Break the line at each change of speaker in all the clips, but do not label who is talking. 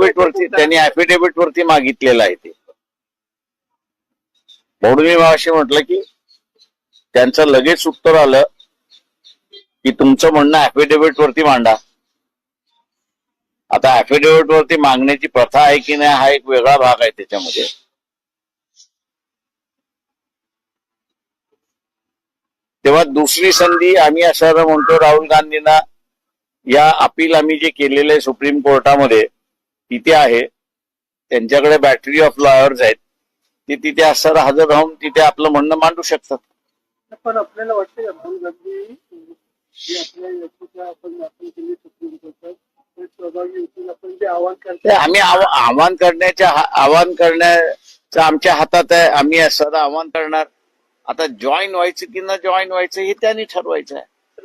Affidavit वरती त्यांनी affidavit वरती मागितलेलं आहे ते. म्हणून मी अशी म्हटलं की त्यांचं लगेच उत्तर आलं की तुमचं म्हणणं ऍफिडेव्हिट वरती मांडा. आता ऍफिडेव्हिट वरती मागण्याची प्रथा आहे की नाही हा एक वेगळा भाग आहे त्याच्यामध्ये. तेव्हा दुसरी संधी आम्ही असं म्हणतो राहुल गांधींना या अपील आम्ही जे केलेलं आहे सुप्रीम कोर्टामध्ये तिथे आहे. त्यांच्याकडे बॅटरी ऑफ लॉयर्स आहेत. ते तिथे असं हजर राहून तिथे आपलं म्हणणं मांडू शकतात.
पण आपल्याला वाटतं राहुल गांधी जे आपल्या याचिका आपण दाखल केली सुप्रीम कोर्टात ते सहभागी होतील. आपण जे आवाहन
ते
करतो
आम्ही आव- आव्हान करण्याच्या आव्हान करण्याचं आमच्या हातात आहे. आम्ही असं आव्हान करणार. आता जॉईन व्हायचं की न जॉईन व्हायचं हे त्यांनी ठरवायचं आहे.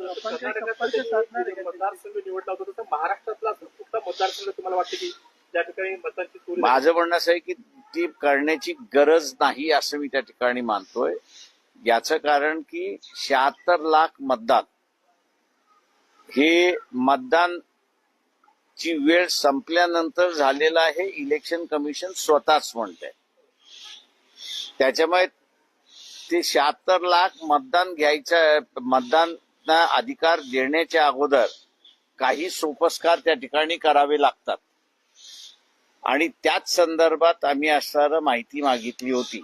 आपण काही संपर्क साधणार आहे का?
मतदारसंघ निवडला होता तसं महाराष्ट्रातला कुठला मतदारसंघ तुम्हाला वाटतं की त्या ठिकाणी मतांची चोरी
माझं म्हणणं असं आहे की ती करण्याची गरज नाही असं मी त्या ठिकाणी मानतोय. याचं कारण की शहात्तर लाख मतदान हे मतदान ची वेळ संपल्यानंतर झालेलं आहे. इलेक्शन कमिशन स्वतःच म्हणतंय. त्याच्यामुळे ते शहात्तर लाख मतदान घ्यायचं मतदान अधिकार देण्याच्या अगोदर काही सोपस्कार त्या ठिकाणी करावे लागतात. आणि त्याच संदर्भात आम्ही असणारं माहिती मागितली होती.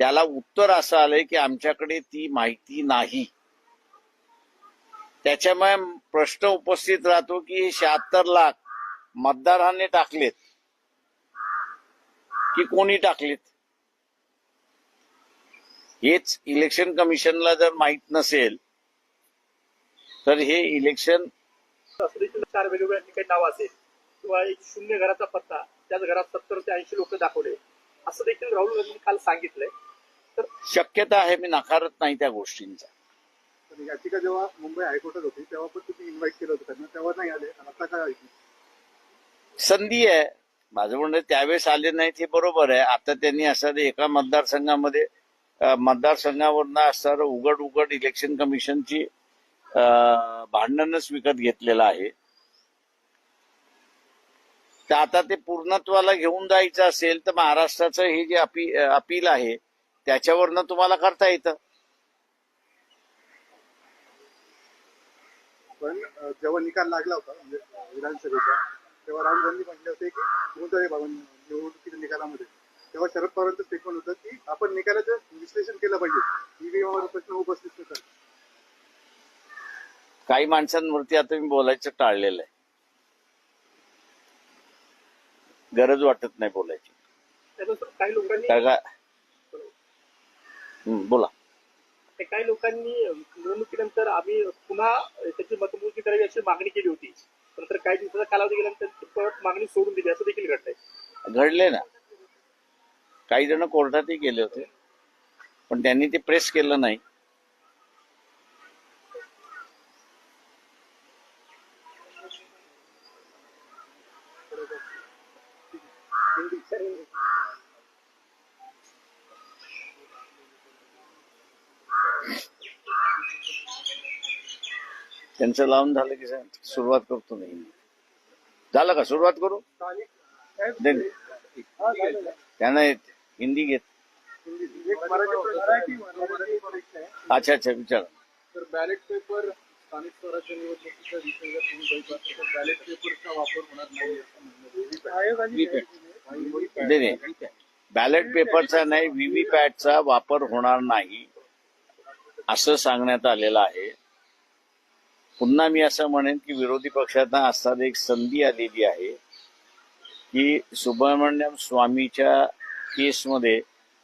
त्याला उत्तर असं आलंय की आमच्याकडे ती माहिती नाही. त्याच्यामुळे प्रश्न उपस्थित राहतो की शहात्तर लाख मतदारांनी टाकलेत की कोणी टाकलेत? हेच इलेक्शन कमिशनला जर माहीत नसेल तर हे इलेक्शन
चार वेगवेगळ्या ठिकाणी नाव असेल. किंवा एक शून्य घराचा पत्ता त्याच घरात सत्तर ते ऐंशी लोक दाखवले. असं देखील राहुल गांधींनी काल सांगितलंय. तर
शक्यता आहे मी नाकारत नाही त्या गोष्टींचा.
पण याचिका जेव्हा मुंबई हायकोर्टात होती तेव्हा पण तुम्ही इन्व्हाइट केलं होतं त्यांना तेव्हा नाही आले. आता काय
संधी आहे. माझं म्हणणं त्यावेळेस आले नाहीत हे बरोबर आहे. आता त्यांनी असं एका मतदारसंघामध्ये मतदारसंघावरनं असणारं उघड उघड इलेक्शन कमिशनची भांडणच विकत घेतलेलं आहे. तर आता ते पूर्णत्वाला घेऊन जायचं असेल तर महाराष्ट्राचं हे जे अपी अपील आहे त्याच्यावरनं तुम्हाला करता येतं.
पण जेव्हा निकाल लागला होता म्हणजे विधानसभेचा तेव्हा राहुल गांधी म्हटले होते की बाबा निवडणुकीच्या निकालामध्ये. तेव्हा शरद पवारांचं स्टेटमेंट होतं की आपण निकालाचं विश्लेषण केलं पाहिजे. ईव्हीएमवर प्रश्न उपस्थित करता.
काही माणसांवरती आता मी बोलायचं टाळलेलं आहे. गरज वाटत नाही बोलायची.
काही लोकांनी
बोला.
काही लोकांनी निवडणुकीनंतर आम्ही पुन्हा त्याची मतमोजणी करावी अशी मागणी केली होती. नंतर काही दिवसाचा कालावधी गेल्यानंतर ती परत मागणी सोडून दिली असं देखील घडलंय.
घडले ना. काही जण कोर्टातही गेले होते. पण त्यांनी ते प्रेस केलं नाही. त्यांचं लावून झालं की सुरुवात करतो नाही झालं का सुरुवात करू.
हा.
त्यांना येत. हिंदी घेत. अच्छा अच्छा विचार.
तर बॅलेट पेपर स्थानिक स्वराज्य निवडणुकीचा विषय जर तुम्ही बघितला तर बॅलेट पेपरचा वापर होणार नाही असं
बॅलेट पेपरचा नाही व्हीव्हीपॅटचा वापर होणार नाही असं सांगण्यात आलेलं आहे. पुन्हा मी असं म्हणेन की विरोधी पक्षांना असताना एक संधी आलेली आहे की सुब्रमण्यम स्वामीच्या केसमध्ये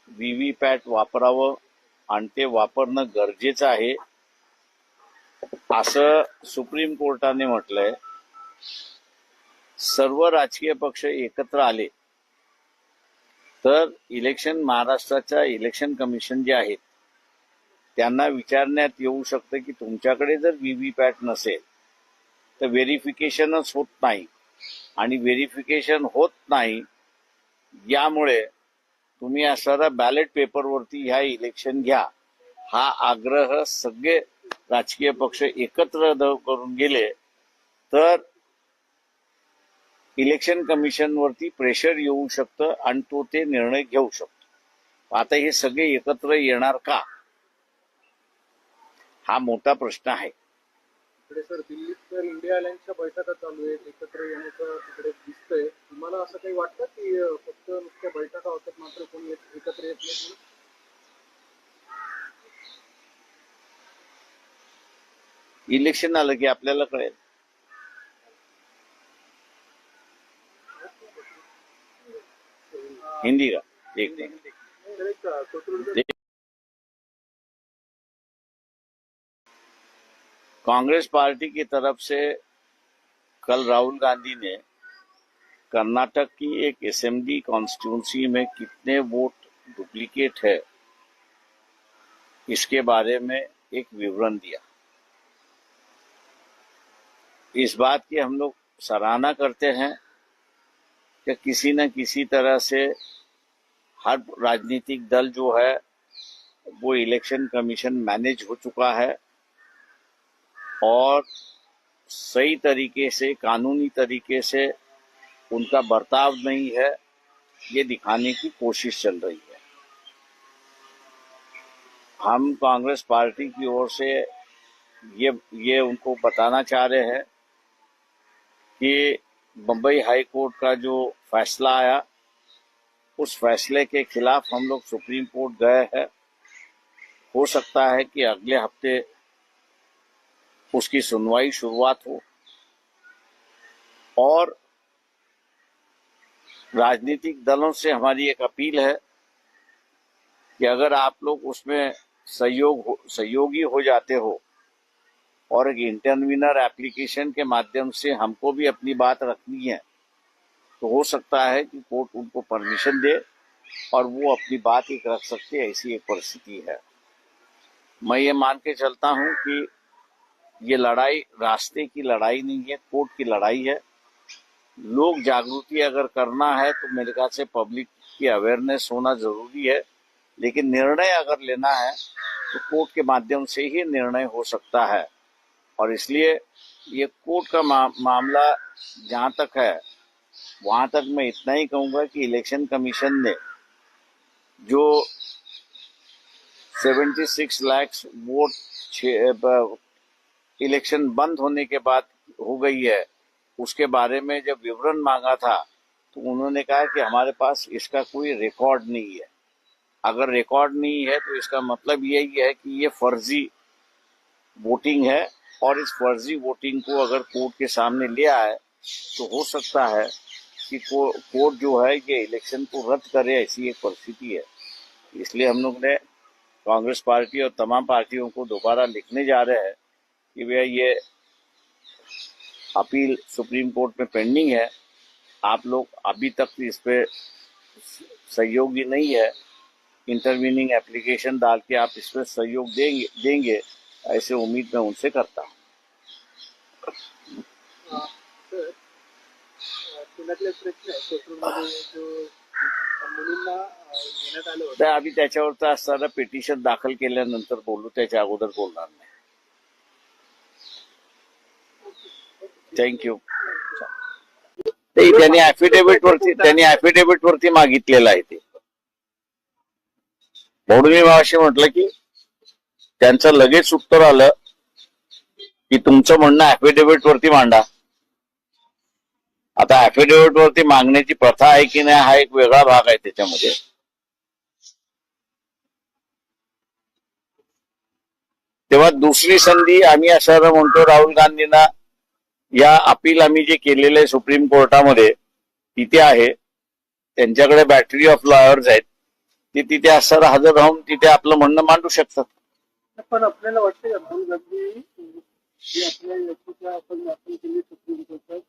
व्हीव्हीपॅट वापरावं आणि ते वापरणं गरजेचं आहे असं सुप्रीम कोर्टाने म्हटलंय. सर्व राजकीय पक्ष एकत्र आले तर इलेक्शन महाराष्ट्राच्या इलेक्शन कमिशन जे आहेत त्यांना विचारण्यात येऊ शकतं की तुमच्याकडे जर व्हीव्हीपॅट नसेल तर व्हेरिफिकेशनच होत नाही. आणि व्हेरिफिकेशन होत नाही यामुळे तुम्ही असणारा बॅलेट पेपरवरती ह्या इलेक्शन घ्या. हा आग्रह सगळे राजकीय पक्ष एकत्र द- करून गेले तर इलेक्शन कमिशनवरती प्रेशर येऊ शकतं आणि तो ते निर्णय घेऊ शकतो. आता हे सगळे एकत्र येणार का? हा मोठा प्रश्न आहे.
इकडे सर दिल्लीत तर इंडिया अलायन्सच्या बैठका चालू आहेत एकत्र येण्याचं तिकडे दिसतंय. तुम्हाला असं काही वाटतं की फक्त नुसत्या बैठका होतात मात्र कोणी एक- एकत्र येत नाही?
इलेक्शन आलं की आपल्याला कळेल. हिंदी का
अं, कोथरूडचं
कांग्रेस पार्टी की तरफ़ से कल राहुल गांधी ने कर्नाटक की एक असेंबली कॉन्स्टिट्यूंसी में कितने वोट डुप्लीकेट है इसके बारे में एक विवरण दिया। इस बात की हम लोग सराहना करते हैं कि किसी न किसी तरह से हर राजनीतिक दल जो है, वो इलेक्शन कमीशन मैनेज हो चुका है और सही तरीके से, कानूनी तरीके से उनका बर्ताव नहीं है, ये दिखाने की कोशिश चल रही है। हम कांग्रेस पार्टी की ओर से ये ये उनको बताना चाह रहे हैं कि बम्बई हाई कोर्ट का जो फैसला आया, उस फैसले के खिलाफ हम लोग सुप्रीम कोर्ट गए हैं। हो सकता है कि अगले हफ़्ते उसकी सुनवाई शुरुआत हो। और राजनीतिक दलों से हमारी एक अपील है कि अगर आप लोग उसमें सहयोग सहयोगी हो जाते हो और एक इंटरवीनर एप्लीकेशन के माध्यम से हमको भी अपनी बात रखनी है तो हो सकता है कि कोर्ट उनको परमिशन दे और वो अपनी बात एक रख सकते ऐसी एक परिस्थिति है। मैं ये मान के चलता हूँ कि ये लड़ाई, रास्ते की लड़ाई नहीं है कोर्ट की लड़ाई है। लोग जागृति अगर करना है तो मेरे ख्याल से पब्लिक की अवेयरनेस होना ज़रूरी है, लेकिन निर्णय अगर लेना है तो कोर्ट के माध्यम से ही निर्णय हो सकता है। और इसलिए ये कोर्ट का मा, मामला जहाँ तक है वहाँ तक मैं इतना ही कहूँगा कि इलेक्शन कमीशन ने जो 76 लाख वोट इलेक्शन बंद होने के बाद हो गई है उसके बारे में जब विवरण मांगा था तो उन्होंने कहा कि हमारे पास इसका कोई रिकॉर्ड नहीं है। अगर रिकॉर्ड नहीं है तो इसका मतलब यही है कि ये फर्जी वोटिंग है और इस फर्जी वोटिंग को अगर कोर्ट के सामने ले आए तो हो सकता है कि कोर्ट जो है ये इलेक्शन को रद्द करे, ऐसी एक परिस्थिति है। इसलिए हम लोग ने कांग्रेस पार्टी और तमाम पार्टियों को दोबारा लिखने जा रहे हैं कि भैया ये अपील सुप्रीम कोर्ट में पेंडिंग है। आप लोग अभी तक इस पे सहयोगी नहीं है। इंटरवीनिंग एप्लीकेशन डाल के आप इस पे सहयोग देंगे देंगे। ऐसे उम्मीद मैं उनसे करता हूँ। तर आम्ही त्याच्यावरचं असताना पिटिशन दाखल केल्यानंतर बोलू त्याच्या अगोदर बोलणार नाही. थँक्यू त्यांनी ऍफिडेव्हिट वरती त्यांनी ऍफिडेव्हिट वरती मागितलेलं आहे ते. म्हणून मी असे म्हटलं की त्यांचं लगेच उत्तर आलं की तुमचं म्हणणं ऍफिडेव्हिट वरती मांडा. आता ऍफिडेव्हिट वरती मागण्याची प्रथा आहे की नाही हा एक वेगळा भाग आहे त्याच्यामध्ये. तेव्हा दुसरी संधी आम्ही असं म्हणतो राहुल गांधींना या अपील आम्ही जे केलेलं आहे सुप्रीम कोर्टामध्ये तिथे आहे. त्यांच्याकडे बॅटरी ऑफ लॉयर्स आहेत. ते तिथे असं हजर राहून तिथे आपलं म्हणणं मांडू शकतात.
पण आपल्याला वाटतं का राहुल गांधी जे आपल्या याचिका आपण दाखल केली सुप्रीम कोर्टात.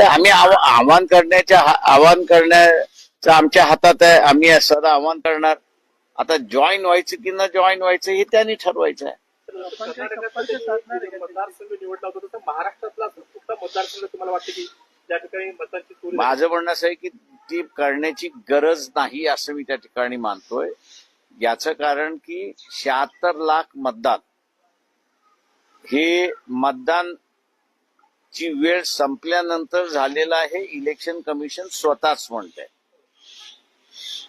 आम्ही आव- आव्हान करण्याच्या आव्हान करण्याचं आमच्या हातात आहे. आम्ही असं आव्हान करणार. आता जॉईन व्हायचं की न जॉईन व्हायचं हे त्यांनी ठरवायचं आहे.
महाराष्ट्रातला?
माझं म्हणणं असं आहे की ती करण्याची गरज नाही असं मी त्या ठिकाणी मानतोय. याचं कारण की शहात्तर लाख मतदान. हे मतदान ची वेळ संपल्यानंतर झालेला आहे इलेक्शन कमिशन स्वतःच म्हणतंय.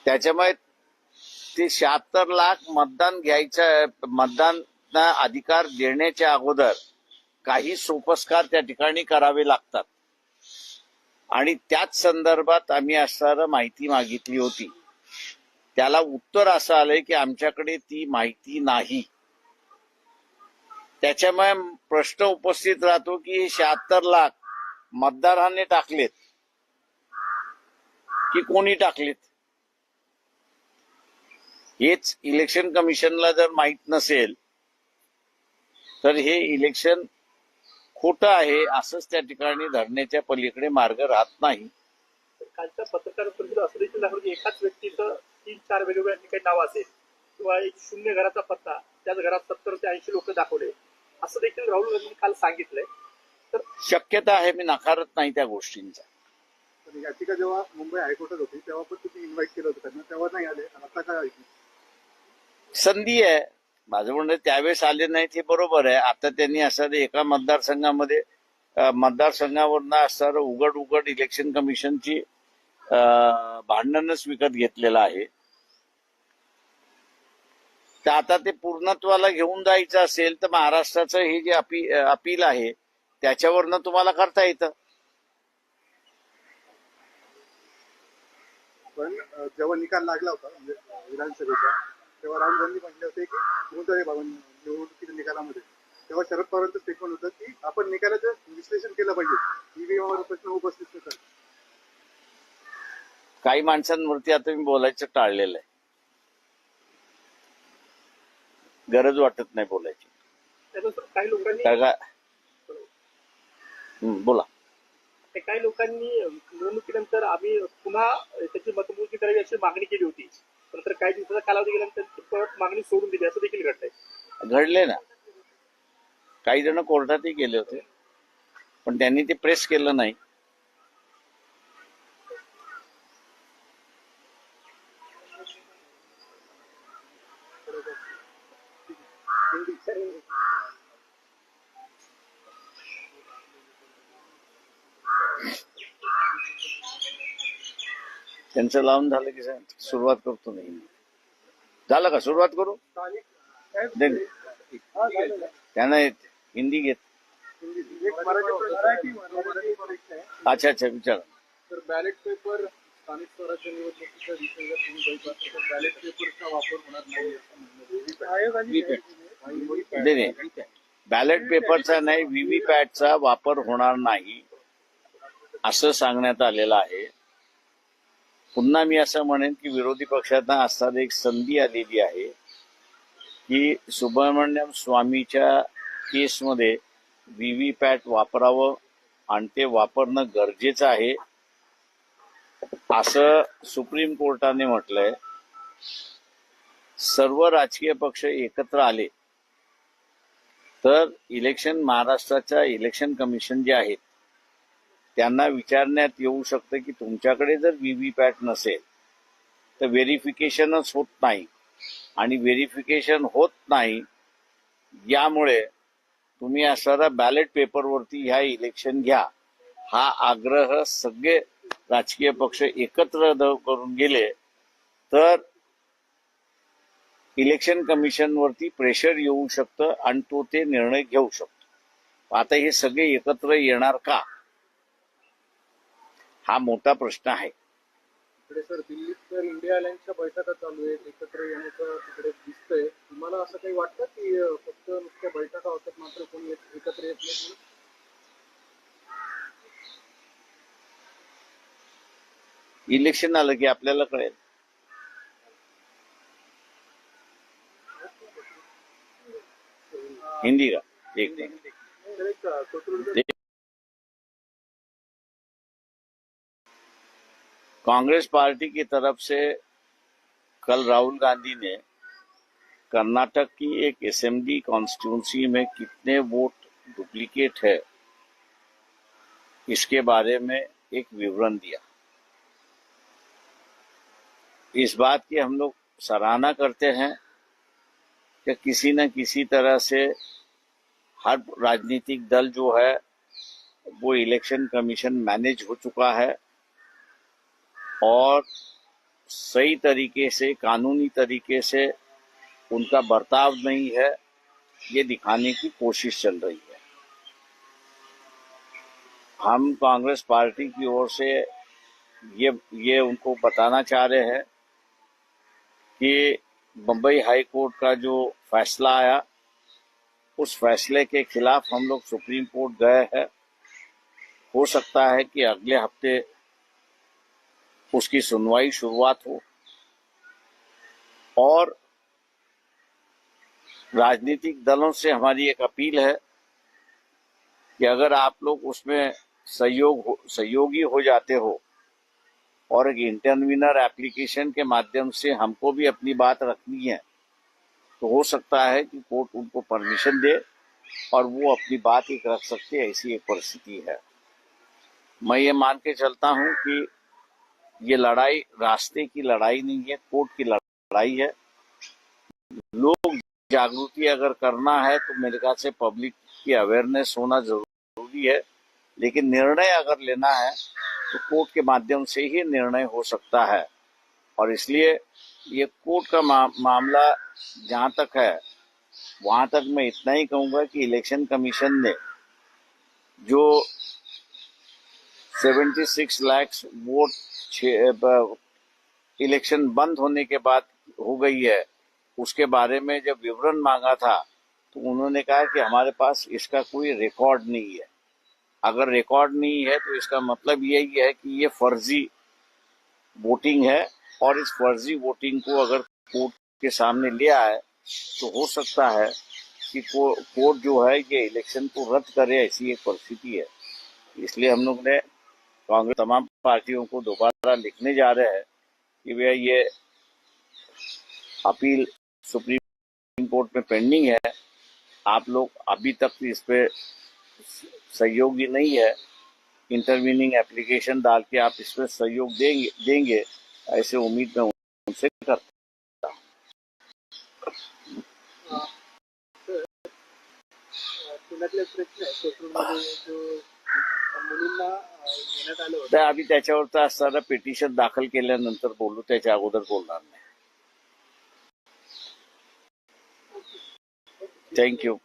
त्याच्यामुळे ते शहात्तर लाख मतदान घ्यायचं मतदान अधिकार देण्याच्या अगोदर काही सोपस्कार त्या ठिकाणी करावे लागतात. आणि त्याच संदर्भात आम्ही असणार माहिती मागितली होती. त्याला उत्तर असं आलंय की आमच्याकडे ती माहिती नाही. त्याच्यामुळे प्रश्न उपस्थित राहतो की हे शहात्तर लाख मतदारांनी टाकलेत. की कोणी टाकलेत? हेच इलेक्शन कमिशनला जर माहीत नसेल तर हे इलेक्शन खोटं आहे असंच त्या ठिकाणी धरण्याच्या पलीकडे मार्ग राहत नाही.
तर कालच्या पत्रकार परिषद असं देखील एकाच व्यक्तीचं तीन चार वेगवेगळ्या ठिकाणी नाव असेल किंवा एक शून्य घराचा पत्ता त्याच घरात सत्तर ते ऐंशी लोक दाखवले असं देखील राहुल गांधींनी काल सांगितलंय. तर
शक्यता आहे मी नकारत नाही त्या गोष्टींचा.
याचिका जेव्हा मुंबई हायकोर्टात होती तेव्हा पण तुम्ही इन्व्हाइट केलं होतं त्यांना तेव्हा नाही आले. आता काय आहे?
संधी आहे. माझं म्हणणं त्यावेळेस आले नाहीत हे बरोबर आहे. आता त्यांनी असं एका मतदारसंघामध्ये अं, मतदारसंघावरनं असणारं उघड उघड इलेक्शन कमिशनची भांडणच विकत घेतलेलं आहे. तर आता ते पूर्णत्वाला घेऊन जायचं असेल तर महाराष्ट्राचं हे जे अपी अपील आहे त्याच्यावरनं तुम्हाला करता येतं.
पण जेव्हा निकाल लागला होता म्हणजे विधानसभेचा तेव्हा राहुल गांधी म्हटले होते की कोणत्याही भवन निवडणुकीच्या निकालामध्ये तेव्हा शरद पवारांचं स्टेटमेंट होतं की आपण निकालाचं विश्लेषण केलं पाहिजे. ईव्हीएमवर प्रश्न उपस्थित होतात.
काही माणसांवरती आता मी बोलायचं टाळलेलं आहे. गरज वाटत नाही बोलायची.
काही लोकांनी
बोला.
काही लोकांनी निवडणुकीनंतर आम्ही पुन्हा त्याची मतमोजणी करावी अशी मागणी केली होती. नंतर काही दिवसाचा कालावधी गेल्यानंतर परत मागणी सोडून दिली असं देखील घडलंय
घडले ना. काही जण कोर्टातही गेले होते. पण त्यांनी ते प्रेस केलं नाही. त्यांचं लावून झालं की सुरुवात करतो नाही झालं का सुरुवात करू? दे. त्यांना येत हिंदी घेत. अच्छा अच्छा विचार.
बॅलेट पेपर स्थानिक स्वराज्य निवडणुकीच्या बॅलेट पेपरचा वापर होणार नाही
बॅलेट पेपरचा नाही व्हीव्हीपॅटचा वापर होणार नाही असं सांगण्यात आलेलं आहे. पुन्हा मी असं म्हणेन की विरोधी पक्षांना असताना एक संधी आलेली आहे की सुब्रमण्यम स्वामीच्या केसमध्ये पॅट वापरावं आणि ते वापरणं गरजेचं आहे असं सुप्रीम कोर्टाने म्हटलंय. सर्व राजकीय पक्ष एकत्र आले तर इलेक्शन महाराष्ट्राच्या इलेक्शन कमिशन जे आहेत त्यांना विचारण्यात येऊ शकतं की तुमच्याकडे जर व्हीव्हीपॅट नसेल तर व्हेरिफिकेशनच होत नाही. आणि व्हेरिफिकेशन होत नाही यामुळे तुम्ही असणारा बॅलेट पेपरवरती ह्या इलेक्शन घ्या. हा आग्रह सगळे राजकीय पक्ष एकत्र करून गेले तर इलेक्शन कमिशनवरती प्रेशर येऊ शकतं आणि तो ते निर्णय घेऊ शकतो. आता हे सगळे एकत्र येणार का? हा मोठा प्रश्न आहे.
इकडे सर दिल्लीत तर इंडिया अलायन्सच्या बैठका चालू आहेत एकत्र येण्याचं तिकडे दिसतंय. तुम्हाला असं काही वाटतं की फक्त नुसत्या बैठका होतात मात्र कोणी एक- एकत्र येत नाही?
इलेक्शन आलं की आपल्याला कळेल. हिंदी का? एक मिनिट. कांग्रेस पार्टी की तरफ़ से कल राहुल गांधी ने कर्नाटक की एक असेंबली कॉन्स्टिट्यूंसी में कितने वोट डुप्लीकेट है, इसके बारे में एक विवरण दिया। इस बात की हम लोग सराहना करते हैं कि किसी न किसी तरह से हर राजनीतिक दल जो है, वो इलेक्शन कमीशन मैनेज हो चुका है। और सही तरीके से, कानूनी तरीके से उनका बर्ताव नहीं है, ये दिखाने की कोशिश चल रही है। हम कांग्रेस पार्टी की ओर से ये ये उनको बताना चाह रहे हैं कि बम्बई हाई कोर्ट का जो फैसला आया, उस फैसले के खिलाफ हम लोग सुप्रीम कोर्ट गए हैं। हो सकता है कि अगले हफ़्ते उसकी सुनवाई शुरुआत हो। और राजनीतिक दलों से हमारी एक अपील है कि अगर आप लोग उसमें सहयोग सहयोगी हो जाते हो और एक इंटरविनर एप्लीकेशन के माध्यम से हमको भी अपनी बात रखनी है तो हो सकता है कि कोर्ट उनको परमिशन दे और वो अपनी बात एक रख सकते ऐसी एक परिस्थिति है। मैं ये मान के चलता हूँ कि ये लड़ाई रास्ते की लड़ाई नहीं है कोर्ट की लड़ाई है। लोग जागृति अगर करना है तो मेरे ख्याल से पब्लिक की अवेयरनेस होना ज़रूरी है। लेकिन निर्णय अगर लेना है तो कोर्ट के माध्यम से ही निर्णय हो सकता है। और इसलिए ये कोर्ट का मा, मामला जहाँ तक है वहाँ तक मैं इतना ही कहूँगा कि इलेक्शन कमीशन ने जो 76 लाख वोट इलेक्शन बंद होने के बाद हो गई है। उसके बारे में जब विवरण मांगा था तो उन्होंने कहा कि हमारे पास इसका कोई रिकॉर्ड नहीं है। अगर रिकॉर्ड नहीं है तो इसका मतलब यही है कि ये फर्जी वोटिंग है और इस फर्जी वोटिंग को अगर कोर्ट के सामने ले आए तो हो सकता है कि कोर्ट जो है, ये इलेक्शन को रद्द करे, ऐसी एक परिस्थिति है। इसलिए हम लोग ने कांग्रेस तमाम पार्टियों को दोबारा लिखने जा रहे हैं कि भैया ये अपील सुप्रीम कोर्ट में पेंडिंग है आप लोग अभी तक इस पे सहयोगी नहीं है इंटरवीनिंग एप्लीकेशन डाल के आप इस पर सहयोग देंगे देंगे ऐसे उम्मीद मैं उनसे करता हूँ।
पुण्यातले प्रश्न आहे कोथरूडमध्ये जो मुलींना
तर आम्ही त्याच्यावरचं असताना पिटिशन दाखल केल्यानंतर बोलू त्याच्या अगोदर बोलणार नाही. थँक्यू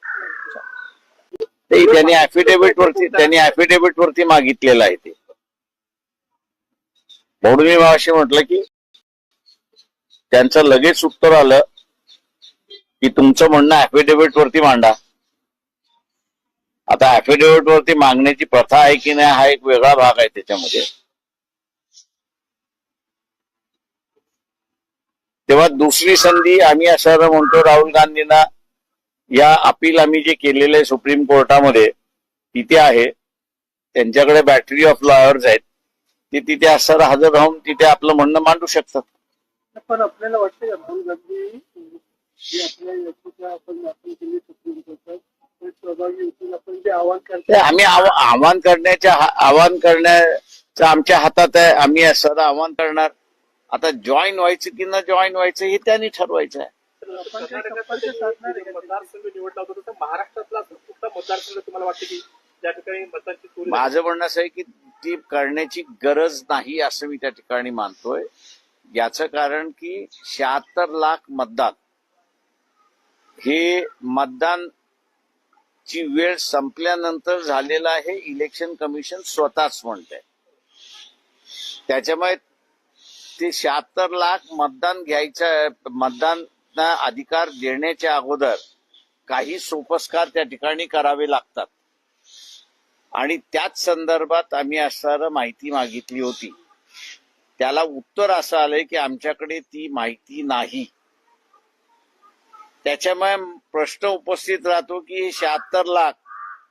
त्यांनी ऍफिडेव्हिट वरती त्यांनी ऍफिडेव्हिट वरती मागितलेलं आहे ते. म्हणून मी असे म्हटलं की त्यांचं लगेच उत्तर आलं की तुमचं म्हणणं ऍफिडेव्हिट वरती मांडा. आता ऍफिडेव्हिट वरती मागण्याची प्रथा आहे की नाही हा एक वेगळा भाग आहे त्याच्यामध्ये. तेव्हा दुसरी संधी आम्ही असं म्हणतो राहुल गांधींना या अपील आम्ही जे केलेलं आहे सुप्रीम कोर्टामध्ये तिथे आहे. त्यांच्याकडे बॅटरी ऑफ लॉयर्स आहेत. ते तिथे असताना हजर राहून तिथे आपलं म्हणणं मांडू शकतात.
पण आपल्याला वाटतं राहुल गांधी आपल्या आपण केली सुप्रीम कोर्टात. होतील आपण जे आवाहन करतो
आम्ही आव्हान करण्याच्या आव्हान करण्याचं आमच्या हातात आहे. आम्ही सदा आवाहन करणार. आता जॉईन व्हायचं की न जॉईन व्हायचं हे त्यांनी ठरवायचं आहे.
मतदारसंघ निवडला होता महाराष्ट्रातला कुठला मतदारसंघ तुम्हाला वाटतं की ठिकाणी मतांची चोरी
माझं म्हणणं असं आहे की ती करण्याची गरज नाही असं मी त्या ठिकाणी मानतोय. याचं कारण की शहात्तर लाख मतदान हे मतदान ची वेळ संपल्यानंतर झालेला आहे इलेक्शन कमिशन स्वतःच म्हणतंय. त्याच्यामुळे ते शहात्तर लाख मतदान घ्यायच्या मतदान अधिकार देण्याच्या अगोदर काही सोपस्कार त्या ठिकाणी करावे लागतात. आणि त्याच संदर्भात आम्ही असणार माहिती मागितली होती. त्याला उत्तर असं आलंय की आमच्याकडे ती माहिती नाही. त्याच्यामुळे प्रश्न उपस्थित राहतो की शहात्तर लाख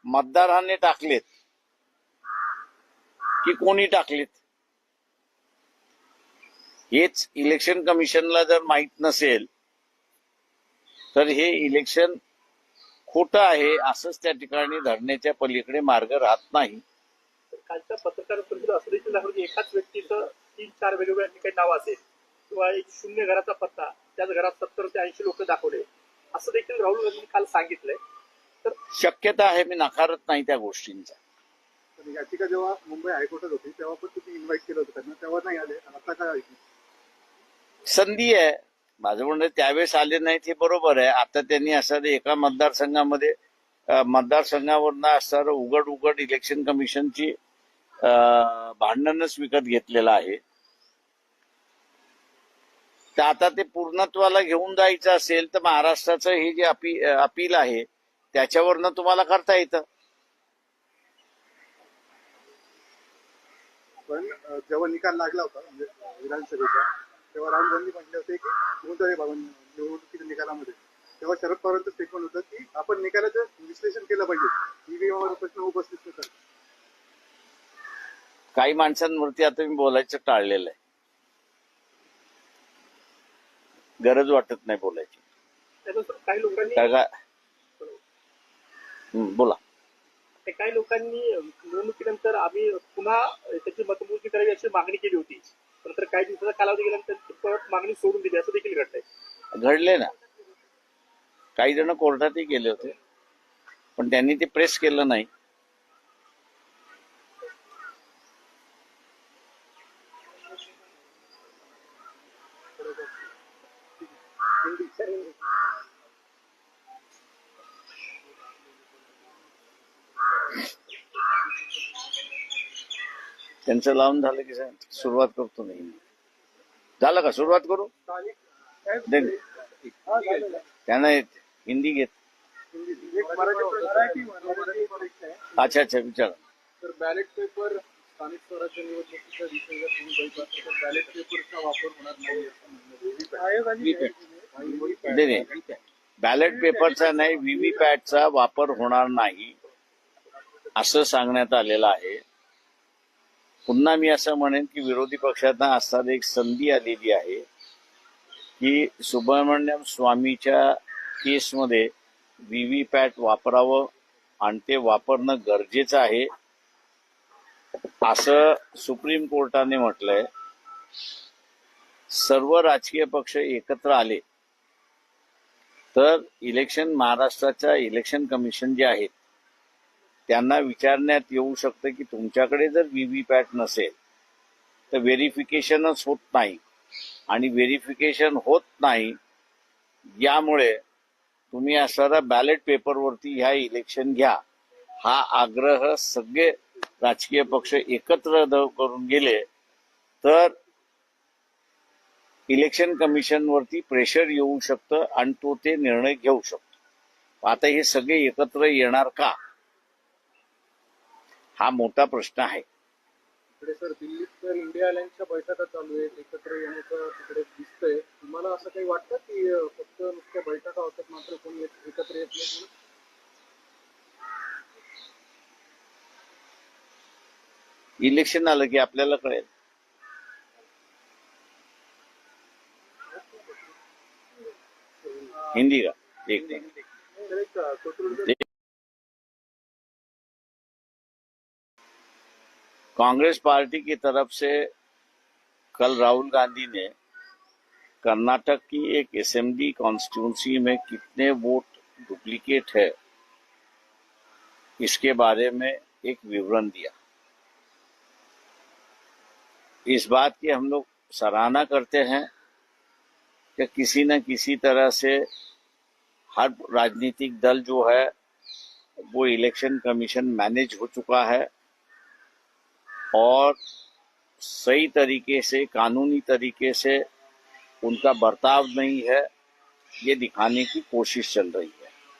मतदाराने टाकलेत. की कोणी टाकलेत? हेच इलेक्शन कमिशनला जर माहीत नसेल तर हे इलेक्शन खोटं आहे असंच त्या ठिकाणी धरण्याच्या पलीकडे मार्ग राहत नाही.
कालच्या पत्रकार परिषद असं देखील दाखवलं की एकाच व्यक्तीचं तीन चार वेगवेगळ्या ठिकाणी नाव असेल. किंवा एक शून्य घराचा पत्ता त्याच घरात सत्तर ते ऐंशी लोक दाखवले. असं देखील राहुल गांधींनी काल सांगितलंय. तर
शक्यता आहे मी नकारत नाही त्या गोष्टींचा.
याचिका जेव्हा मुंबई हायकोर्टात होती तेव्हा पण तुम्ही इन्व्हाइट केलं होतं त्यांना तेव्हा नाही आले. आता काय?
संधी आहे. माझं म्हणणं त्यावेळेस आले नाहीत हे बरोबर आहे. आता त्यांनी असं एका मतदारसंघामध्ये मतदारसंघावरनं असणारं उघड उघड इलेक्शन कमिशनची भांडणच विकत घेतलेलं आहे. तर आता ते पूर्णत्वाला घेऊन जायचं असेल तर महाराष्ट्राचं हे जे अपी अपील आहे त्याच्यावरनं तुम्हाला करता येतं.
पण जेव्हा निकाल लागला होता म्हणजे विधानसभेचा तेव्हा राहुल गांधी म्हटले होते की कोणत्याही भागात निवडणुकीच्या निकालामध्ये. तेव्हा शरद पवारांचं स्टेटमेंट होतं की आपण निकालाचं विश्लेषण केलं पाहिजे. ईव्हीएमवर प्रश्न उपस्थित होतात.
काही माणसांवरती आता मी बोलायचं टाळलेलं आहे. गरज वाटत नाही बोलायची.
काही लोकांनी
बोला.
काही लोकांनी निवडणुकीनंतर आम्ही पुन्हा त्याची मतमोजणी करावी अशी मागणी केली होती. नंतर काही दिवसाचा कालावधी गेल्यानंतर परत मागणी सोडून दिली असं देखील घडलंय.
घडले ना. काही जण कोर्टातही गेले होते. पण त्यांनी ते प्रेस केलं नाही. त्यांचं लावून झालं की सुरुवात करतो नाही झालं का सुरुवात करू? दे. त्यांना येत हिंदी घेत. अच्छा अच्छा विचारा.
बॅलेट पेपर स्थानिक स्वराज्य निवडणुकीच्या बॅलेट पेपरचा वापर होणार नाही
बॅलेट पेपरचा नाही व्हीव्हीपॅटचा वापर होणार नाही असं सांगण्यात आलेलं आहे. पुन्हा मी असं म्हणेन की विरोधी पक्षांना असताना एक संधी आलेली आहे की सुब्रमण्यम स्वामीच्या केसमध्ये पॅट वापरावं आणि ते वापरणं गरजेचं आहे असं सुप्रीम कोर्टाने म्हटलंय. सर्व राजकीय पक्ष एकत्र आले तर इलेक्शन महाराष्ट्राच्या इलेक्शन कमिशन जे आहेत त्यांना विचारण्यात येऊ शकतं की तुमच्याकडे जर व्हीव्हीपॅट नसेल तर व्हेरिफिकेशनच होत नाही. आणि व्हेरिफिकेशन होत नाही यामुळे तुम्ही असणारा बॅलेट पेपरवरती ह्या इलेक्शन घ्या. हा आग्रह सगळे राजकीय पक्ष एकत्र द- करून गेले तर इलेक्शन कमिशनवरती प्रेशर येऊ शकतं आणि तो ते निर्णय घेऊ शकतो. आता हे सगळे एकत्र येणार का? हा मोठा प्रश्न आहे.
इकडे सर दिल्लीत तर इंडिया अलायन्सच्या बैठका चालू आहेत एकत्र येण्याचं तिकडे दिसतंय. तुम्हाला असं काही वाटतं की फक्त नुसत्या बैठका होतात मात्र कोणी एक- एकत्र येत नाही?
इलेक्शन आलं की आपल्याला कळेल. हिंदी का?
एक
कांग्रेस पार्टी की तरफ़ से कल राहुल गांधी ने कर्नाटक की एक असेंबली कॉन्स्टिट्यूंसी में कितने वोट डुप्लीकेट है, इसके बारे में एक विवरण दिया। इस बात की हम लोग सराहना करते हैं कि किसी न किसी तरह से हर राजनीतिक दल जो है, वो इलेक्शन कमीशन मैनेज हो चुका है। और सही तरीके से कानूनी तरीके से उनका बर्ताव नहीं है ये दिखाने की कोशिश चल रही है।